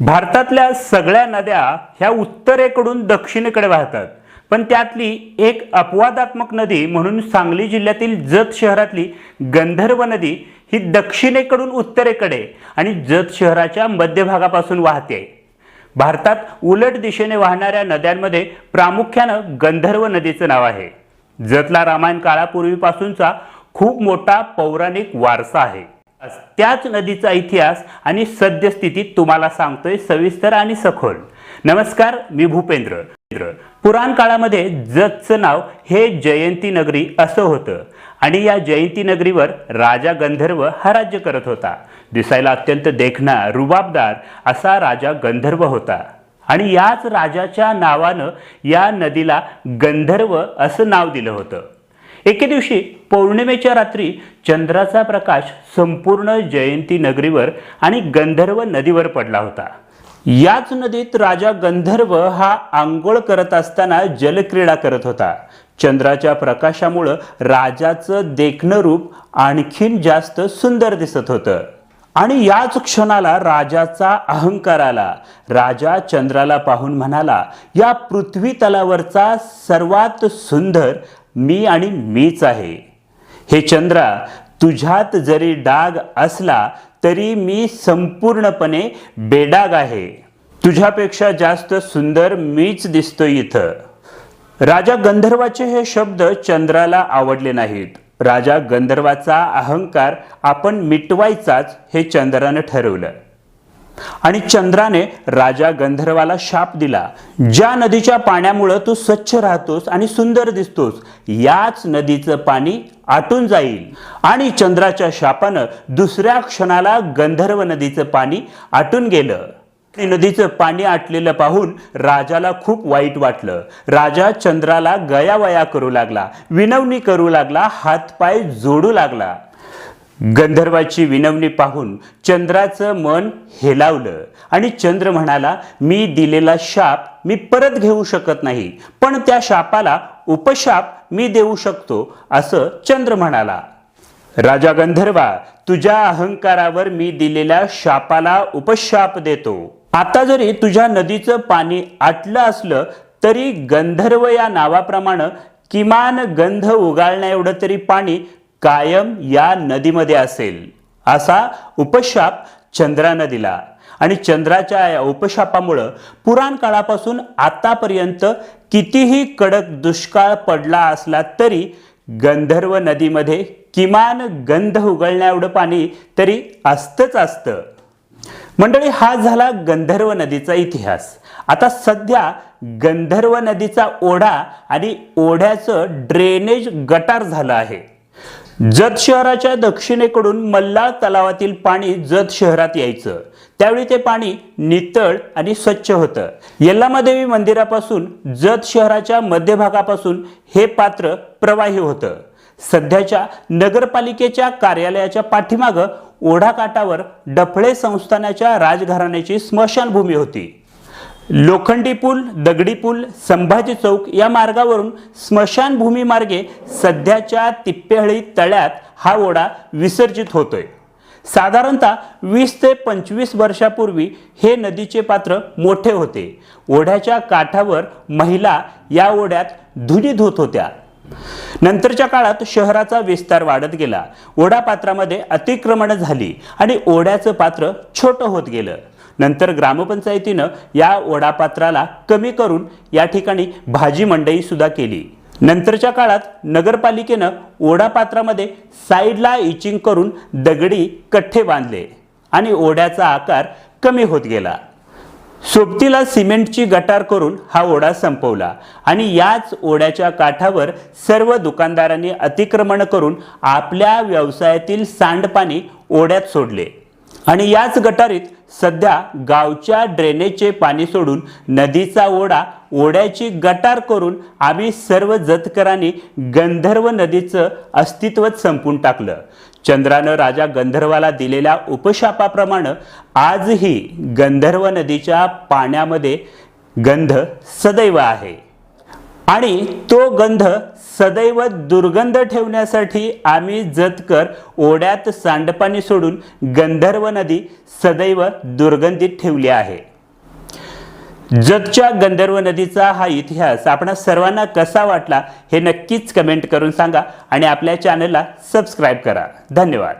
भारतातल्या सगळ्या नद्या ह्या उत्तरेकडून दक्षिणेकडे वाहतात. पण त्यातली एक अपवादात्मक नदी म्हणून सांगली जिल्ह्यातील जत शहरातली गंधर्व नदी ही दक्षिणेकडून उत्तरेकडे आणि जत शहराच्या मध्यभागापासून वाहते. भारतात उलट दिशेने वाहणाऱ्या नद्यांमध्ये प्रामुख्यानं गंधर्व नदीचं नाव आहे. जतला रामायण काळापूर्वीपासूनचा खूप मोठा पौराणिक वारसा आहे. त्याच नदीचा इतिहास आणि सद्यस्थिती तुम्हाला सांगतोय सविस्तर आणि सखोल. नमस्कार मी भूपेंद्र. पुराण काळामध्ये जतचं नाव हे जयंती नगरी असं होतं आणि या जयंती नगरीवर राजा गंधर्व हा राज्य करत होता. दिसायला अत्यंत देखणा रुबाबदार असा राजा गंधर्व होता. आणि याच राजाच्या नावानं या नदीला गंधर्व असं नाव दिलं होतं. एके दिवशी पौर्णिमेच्या रात्री चंद्राचा प्रकाश संपूर्ण जयंती नगरीवर आणि गंधर्व नदीवर पडला होता. याच नदीत राजा गंधर्व हा आंघोळ करत असताना जलक्रीडा करत होता. चंद्राच्या प्रकाशामुळं राजाचं देखणं रूप आणखीन जास्त सुंदर दिसत होतं. आणि याच क्षणाला राजाचा अहंकार आला. राजा चंद्राला पाहून म्हणाला या पृथ्वी तलावरचा सर्वात सुंदर मी आणि मीच आहे. हे चंद्रा तुझ्यात जरी डाग असला तरी मी संपूर्णपणे बेडाग आहे. तुझ्यापेक्षा जास्त सुंदर मीच दिसतोय इथं. राजा गंधर्वाचे हे शब्द चंद्राला आवडले नाहीत. राजा गंधर्वाचा अहंकार आपण मिटवायचाच हे चंद्रानं ठरवलं. आणि चंद्राने राजा गंधर्वाला शाप दिला. ज्या नदीच्या पाण्यामुळं तू स्वच्छ राहतोस आणि सुंदर दिसतोस याच नदीचं पाणी आटून जाईल. आणि चंद्राच्या शापानं दुसऱ्या क्षणाला गंधर्व नदीचं पाणी आटून गेलं. नदीचं पाणी आटलेलं पाहून राजाला खूप वाईट वाटलं. राजा चंद्राला गयावया करू लागला विनवणी करू लागला हातपाय जोडू लागला. गंधर्वाची विनवणी पाहून चंद्राचं मन हेलावलं. आणि चंद्र म्हणाला मी दिलेला शाप मी परत घेऊ शकत नाही पण त्या शापाला उपशाप मी देऊ शकतो असं चंद्र म्हणाला. राजा गंधर्वा तुझ्या अहंकारावर मी दिलेल्या शापाला उपशाप देतो. आता जरी तुझ्या नदीचं पाणी आटलं असलं तरी गंधर्व या नावाप्रमाणे किमान गंध उगाळण्या एवढं तरी पाणी कायम या नदीमध्ये असेल असा उपशाप चंद्रानं दिला. आणि चंद्राच्या या उपशापामुळं पुराण काळापासून आतापर्यंत कितीही कडक दुष्काळ पडला असला तरी गंधर्व नदीमध्ये किमान गंध उगळण्या एवढं पाणी तरी असतंच असतं. मंडळी हा झाला गंधर्व नदीचा इतिहास. आता सध्या गंधर्व नदीचा ओढा आणि ओढ्याचं ड्रेनेज गटार झालं आहे. जत शहराच्या दक्षिणेकडून मल्लाळ तलावातील पाणी जत शहरात यायचं. त्यावेळी ते पाणी नितळ आणि स्वच्छ होतं. यल्लामादेवी मंदिरापासून जत शहराच्या मध्यभागापासून हे पात्र प्रवाही होतं. सध्याच्या नगरपालिकेच्या कार्यालयाच्या पाठीमागं ओढाकाठावर डफळे संस्थानाच्या राजघराण्याची स्मशानभूमी होती. लोखंडी पूल दगडी पूल संभाजी चौक या मार्गावरून स्मशानभूमी मार्गे सध्याच्या तिप्पेहळी तळ्यात हा ओढा विसर्जित होतोय. साधारणतः वीस ते पंचवीस वर्षापूर्वी हे नदीचे पात्र मोठे होते. ओढ्याच्या काठावर महिला या ओढ्यात धुनी धुत होत्या. नंतरच्या काळात शहराचा विस्तार वाढत गेला. ओढा पात्रामध्ये अतिक्रमण झाली आणि ओढ्याचं पात्र छोटं होत गेलं. नंतर ग्रामपंचायतीनं या ओढापात्राला कमी करून या ठिकाणी भाजी मंडईसुद्धा केली. नंतरच्या काळात नगरपालिकेनं ओढापात्रामध्ये साईडला इचिंग करून दगडी कठ्ठे बांधले आणि ओढ्याचा आकार कमी होत गेला. सोबतीला सिमेंटची गटार करून हा ओढा संपवला आणि याच ओढ्याच्या काठावर सर्व दुकानदारांनी अतिक्रमण करून आपल्या व्यवसायातील सांडपाणी ओढ्यात सोडले. आणि याच गटारीत सध्या गावच्या ड्रेनेजचे पाणी सोडून नदीचा ओढा ओढ्याची गटार करून आम्ही सर्व जतकरांनी गंधर्व नदीचं अस्तित्वच संपून टाकलं. चंद्रानं राजा गंधर्वाला दिलेल्या उपशापाप्रमाणे आजही गंधर्व नदीच्या पाण्यामध्ये गंध सदैव आहे. आणि तो गंध सदैव दुर्गंध ठेवण्यासाठी आम्ही जतकर ओढ्यात सांडपाणी सोडून गंधर्व नदी सदैव दुर्गंधित ठेवली आहे. जगच्या गंधर्व नदीचा हा इतिहास आपणा सर्वांना कसा वाटला हे नक्कीच कमेंट करून सांगा आणि आपल्या चॅनलला सबस्क्राईब करा. धन्यवाद.